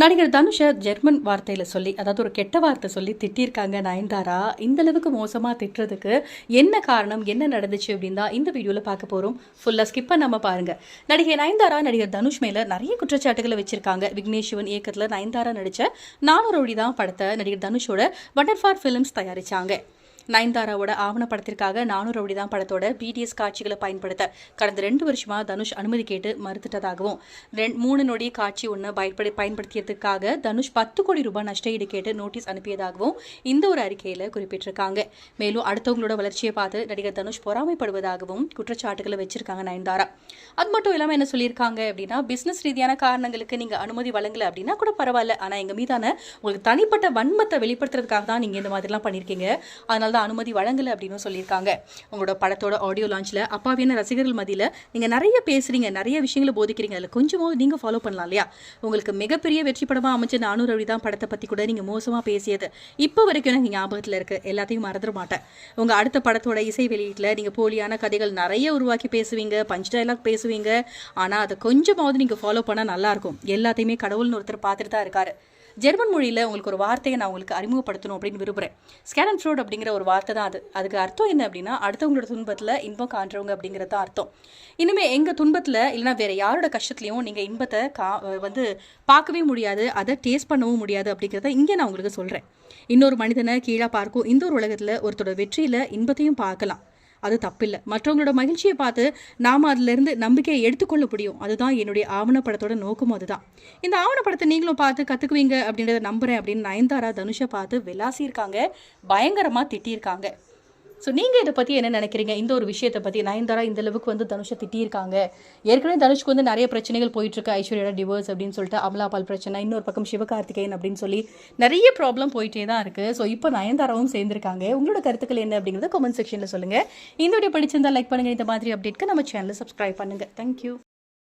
நடிகர் தனுஷை ஜெர்மன் வார்த்தையில் சொல்லி அதாவது ஒரு கெட்ட வார்த்தை சொல்லி திட்டியிருக்காங்க நயன்தாரா. இந்த அளவுக்கு மோசமாக திட்டுறதுக்கு என்ன காரணம் என்ன நடந்துச்சு அப்படின்னு தான் இந்த வீடியோவில் பார்க்க போகிறோம் ஃபுல்லாக ஸ்கிப் நம்ம பாருங்கள் நடிகை நயன்தாரா நடிகர் தனுஷ் மேலே நிறைய குற்றச்சாட்டுகளை வச்சிருக்காங்க. விக்னேஷ் சிவன் இயக்கத்தில் நயன்தாரா நடித்த நானூறு தான் படத்தை நடிகர் தனுஷோட வண்டர்ஃபார் ஃபிலிம்ஸ் தயாரிச்சாங்க. நயன்தாராவோட ஆவணப்படத்திற்காக நானூறு ரவுடி தான் படத்தோட பிடிஎஸ் காட்சிகளை பயன்படுத்த கடந்த ரெண்டு வருஷமா தனுஷ் அனுமதி கேட்டு மறுத்துட்டதாகவும் ரெண்டு மூணு நொடி காட்சி ஒன்று பயன்படு பயன்படுத்தியதுக்காக தனுஷ் பத்து கோடி ரூபாய் நஷ்ட ஈடு கேட்டு நோட்டீஸ் அனுப்பியதாகவும் இந்த ஒரு அறிக்கையில் குறிப்பிட்டிருக்காங்க. மேலும் அடுத்தவங்களோட வளர்ச்சியை பார்த்து நடிகர் தனுஷ் பொறாமைப்படுவதாகவும் குற்றச்சாட்டுகளை வச்சிருக்காங்க நயன்தாரா. அது மட்டும் இல்லாமல் என்ன சொல்லியிருக்காங்க அப்படின்னா பிஸ்னஸ் ரீதியான காரணங்களுக்கு நீங்கள் அனுமதி வழங்கல அப்படின்னா கூட பரவாயில்ல. ஆனால் எங்கள் மீதான உங்களுக்கு தனிப்பட்ட வன்மத்தை வெளிப்படுத்துறதுக்காக தான் நீங்கள் இந்த மாதிரிலாம் பண்ணியிருக்கீங்க அதனால தான் அனுமதி வழங்கலை அப்படின்னு சொல்லியிருக்காங்க. உங்களோட படத்தோட ஆடியோ லான்ச்சில் அப்பாவியான ரசிகர்கள் மதியில் நீங்கள் நிறைய பேசுறீங்க நிறைய விஷயங்களை போதிக்கிறீங்க. அதில் கொஞ்சமாவது நீங்கள் ஃபாலோ பண்ணலாம் இல்லையா? உங்களுக்கு மிகப்பெரிய வெற்றி படமாக அமைச்ச நானூறு ரவி தான் படத்தை பற்றி கூட நீங்கள் மோசமாக பேசியது. இப்போ வரைக்கும் எனக்கு ஞாபகத்தில் இருக்குது எல்லாத்தையும் மறந்துட மாட்டேன். உங்கள் அடுத்த படத்தோட இசை வெளியீட்டில் நீங்கள் போலியான கதைகள் நிறைய உருவாக்கி பேசுவீங்க பஞ்ச் டைலாக் பேசுவீங்க. ஆனால் அதை கொஞ்சமாவது நீங்கள் ஃபாலோ பண்ணால் நல்லாயிருக்கும் எல்லாத்தையுமே கடவுள்னு ஒருத்தர் பார்த்துட்டு தான் இருக்காரு. ஜெர்மன் மொழியில் உங்களுக்கு ஒரு வார்த்தையை நான் உங்களுக்கு அறிமுகப்படுத்தணும் அப்படின்னு விரும்புகிறேன் ஸ்கேன் அண்ட் ஃப்ரோட் அப்படிங்கிற ஒரு வார்த்தை தான் அது. அதுக்கு அர்த்தம் என்ன அப்படின்னா அடுத்தவங்களோட துன்பத்தில் இன்பம் காண்றவங்க அப்படிங்கிறது தான் அர்த்தம். இனிமேல் எங்கள் துன்பத்தில் இல்லைனா வேறு யாரோட கஷ்டத்துலையும் நீங்கள் இன்பத்தை கா வந்து பார்க்கவே முடியாது அதை டேஸ்ட் பண்ணவும் முடியாது அப்படிங்கிறத இங்கே நான் உங்களுக்கு சொல்கிறேன் இன்னொரு மனிதனை கீழே பார்க்கும் இந்த ஒரு உலகத்தில் ஒருத்தரோட வெற்றியில் இன்பத்தையும் பார்க்கலாம். அது தப்பில்லை. மற்றவங்களோட மகிழ்ச்சியை பார்த்து நாம் அதிலிருந்து நம்பிக்கையை எடுத்துக்கொள்ள முடியும். அதுதான் என்னுடைய ஆவணப்படத்தோட நோக்கமும் அதுதான். இந்த ஆவணப்படத்தை நீங்களும் பார்த்து கற்றுக்குவீங்க அப்படின்றத நம்புகிறேன் அப்படின்னு நயன்தாரா தனுஷை பார்த்து விளாசியிருக்காங்க. பயங்கரமாக திட்டியிருக்காங்க. ஸோ நீங்கள் இதை பற்றி என்ன நினைக்கிறீங்க? இந்த ஒரு விஷயத்தை பற்றி நயன்தாரா இந்த அளவுக்கு வந்து தனுஷை திட்டியிருக்காங்க. ஏற்கனவே தனுஷ்க்கு வந்து நிறைய பிரச்சனைகள் போயிட்டுருக்கு. ஐஸ்வர்யோட டிவோர்ஸ் அப்படின்னு சொல்லிட்டு அமலாபால் பிரச்சனை இன்னொரு பக்கம் சிவகார்த்திகேயன் அப்படின்னு சொல்லி நிறைய ப்ராப்ளம் போயிட்டே தான் இருக்குது ஸோ இப்போ நயன்தாராவும் சேர்ந்திருக்காங்க. உங்களோட கருத்துக்கள் என்ன அப்படிங்கிறத கமெண்ட் செக்ஷனில் சொல்லுங்கள் இந்த வீடியோ படிச்சிருந்தால் லைக் பண்ணுங்கள் இந்த மாதிரி அப்டேட்க்கு நம்ம சேனலை சப்ஸ்கிரைப் பண்ணுங்கள் தேங்க்யூ